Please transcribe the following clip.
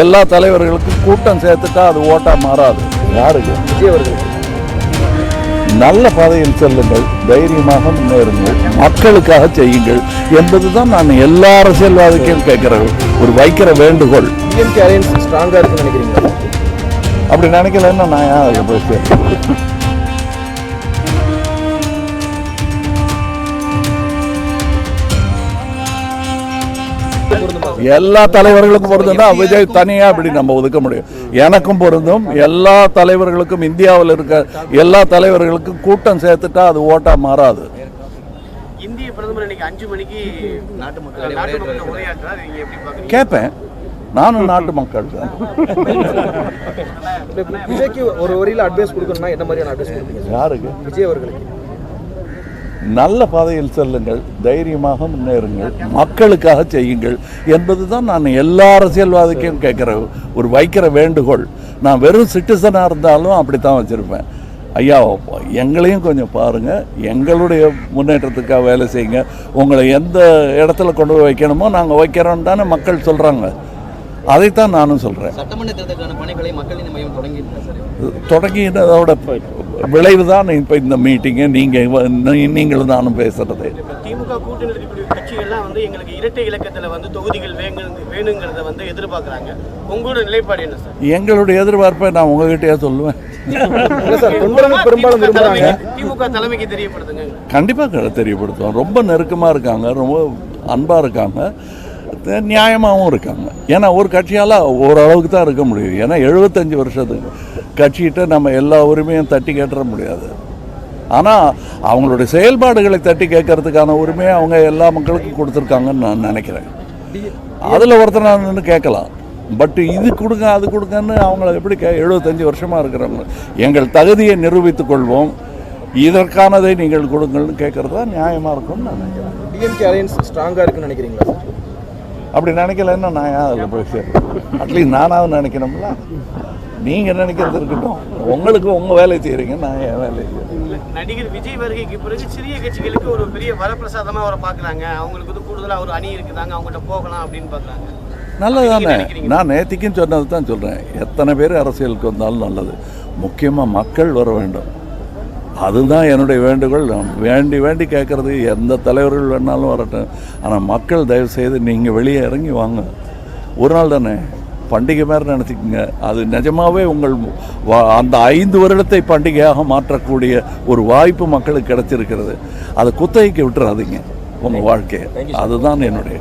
எல்லா தலைவர்களுக்கும் கூட்டம் சேர்த்துட்டா அது ஓட்டா மாறாது. யாருக்கு? நல்ல பாதையில் செல்லுங்கள் தைரியமாக முன்னேறுங்கள் மக்களுக்காக செய்யுங்கள் என்பதுதான் நான் எல்லா அரசியல்வாதிக்கும் கேட்கிற ஒரு வைக்கிற வேண்டுகோள். டிஎம்கே அலையன்ஸ் ஸ்ட்ராங்கா இருக்குன்னு நினைக்கிறீங்களா? அப்படி நினைக்கலன்னா நான் ஏன் அதுக்கு பொருந்துமா எல்லா தலைவர்களுக்கும் பொருந்தும்னா விஜய் தனியா அப்படி நம்ம ஒதுக்க முடியும். எனக்கும் பொருந்தும். எல்லா தலைவர்களுக்கும் இந்தியாவில் இருக்க எல்லா தலைவர்களுக்கும் கூட்டம் சேர்த்துட்டா அது ஓட்டா மாறாது. இந்திய பிரதமர் இன்னைக்கு அஞ்சு மணிக்கு நாட்டு மக்கள் நாட்டு மக்கள் உரையாற்றுறாரு. நீங்க எப்படி பாக்குறீங்க கேட்பேன். நானும் நாட்டு மக்கள் விஜய்க்கு ஒரு வரியில அட்வைஸ் கொடுக்கணும்னா என்ன மாதிரியான அட்வைஸ் கொடுப்பீங்க? யாருக்கு? விஜய் அவர்களுக்கு. நல்ல பாதையில் செல்லுங்கள் தைரியமாக முன்னேறுங்கள் மக்களுக்காக செய்யுங்கள் என்பதுதான் நான் எல்லா அரசியல்வாதிக்கும் கேட்குற ஒரு வைக்கிற வேண்டுகோள். நான் வெறும் சிட்டிசனாக இருந்தாலும் அப்படித்தான் வச்சுருப்பேன். ஐயா எங்களையும் கொஞ்சம் பாருங்கள் எங்களுடைய முன்னேற்றத்துக்காக வேலை செய்யுங்க. உங்களை எந்த இடத்துல கொண்டு போய் வைக்கணுமோ நாங்கள் வைக்கிறோம் தானே மக்கள் சொல்கிறாங்க அதைத்தான் நானும் சொல்கிறேன் தொடங்கினதோட விளைவு தான் இப்போ இந்த மீட்டிங்கு நீங்கள் நீங்களும் நானும் பேசுகிறது இப்ப திமுக கூட்டணி கட்சிகள்லாம் வந்து எங்களுக்கு இரட்டை இலக்கத்துல வந்து தொகுதிகள் வேணுங்கிறத வந்து எதிர்பார்க்கறாங்க. உங்களோட நிலைப்பாடு என்ன சார்? எங்களுடைய எதிர்பார்ப்பை நான் உங்ககிட்டயே சொல்லுவேன். பெரும்பாலும் திமுக தலைமைக்கு- திமுக தலைமைக்கு தெரியப்படுத்துங்க. கண்டிப்பாக தெரியப்படுத்துவோம். ரொம்ப நெருக்கமாக இருக்காங்க. ரொம்ப அன்பாக இருக்காங்க. நியாயமாகவும் இருக்காங்க. ஏன்னா ஒரு கட்சியால் ஓரளவுக்கு தான் இருக்க முடியும் ஏன்னா எழுபத்தஞ்சு வருஷத்துக்கு கட்சிகிட்ட நம்ம எல்லா உரிமையும் தட்டி கேட்டுற முடியாது. ஆனால் அவங்களுடைய செயல்பாடுகளை தட்டி கேட்கறதுக்கான உரிமையை அவங்க எல்லா மக்களுக்கும் கொடுத்துருக்காங்கன்னு நான் நினைக்கிறேன். அதில் ஒருத்தர் நான் நின்று கேட்கலாம். பட் இது கொடுங்க அது கொடுங்கன்னு அவங்கள எப்படி கே எழுபத்தஞ்சு வருஷமாக இருக்கிறவங்க. எங்கள் தகுதியை நிரூபித்துக் கொள்வோம். இதற்கானதை நீங்கள் கொடுங்கள்னு கேட்குறது தான் நியாயமாக இருக்கும்னு நான் நினைக்கிறேன். டிஎம்கே அலையன்ஸ் ஸ்ட்ராங்கா இருக்குன்னு நினைக்கிறீங்களா அப்படி நினைக்கலன்னா நான் ஏன் அதில் போய் அட்லீஸ்ட் நானாவது நினைக்கணும்ல. நீங்கள் நினைக்கிறது இருக்கட்டும். உங்களுக்கு உங்கள் வேலையை செய்கிறீங்க நான் என் வேலையை செய்கிறேன் நடிகர் விஜய் வருகைக்கு பிறகு சிறிய கட்சிகளுக்கு ஒரு பெரிய வரப்பிரசாதமா அவரை பாக்குறாங்க அவங்களுக்கு வந்து கூடுதலா ஒரு அணி இருக்குதாங்க அவங்ககிட்ட போகலாம் அப்படின்னு பாக்குறாங்க நல்லதானே நான் நேத்திக்கும் சொன்னது தான் சொல்கிறேன் எத்தனை பேர் அரசியலுக்கு வந்தாலும் நல்லது. முக்கியமாக மக்கள் வர வேண்டும். அதுதான் என்னுடைய வேண்டுகோள். வேண்டி வேண்டி கேட்குறது எந்த தலைவர்கள் வேணாலும் வரட்டும். ஆனால் மக்கள் தயவு செய்து நீங்கள் வெளியே இறங்கி வாங்க. ஒரு நாள் தானே? பண்டிகை மாதிரி நினச்சிக்கங்க. அது நிஜமாவே உங்கள் அந்த ஐந்து வருடத்தை பண்டிகையாக மாற்றக்கூடிய ஒரு வாய்ப்பு மக்களுக்கு கிடைச்சிருக்கிறது. அதை குத்தகைக்கு விட்டுறாதீங்க. உங்கள் வாழ்க்கையை. அதுதான் என்னுடைய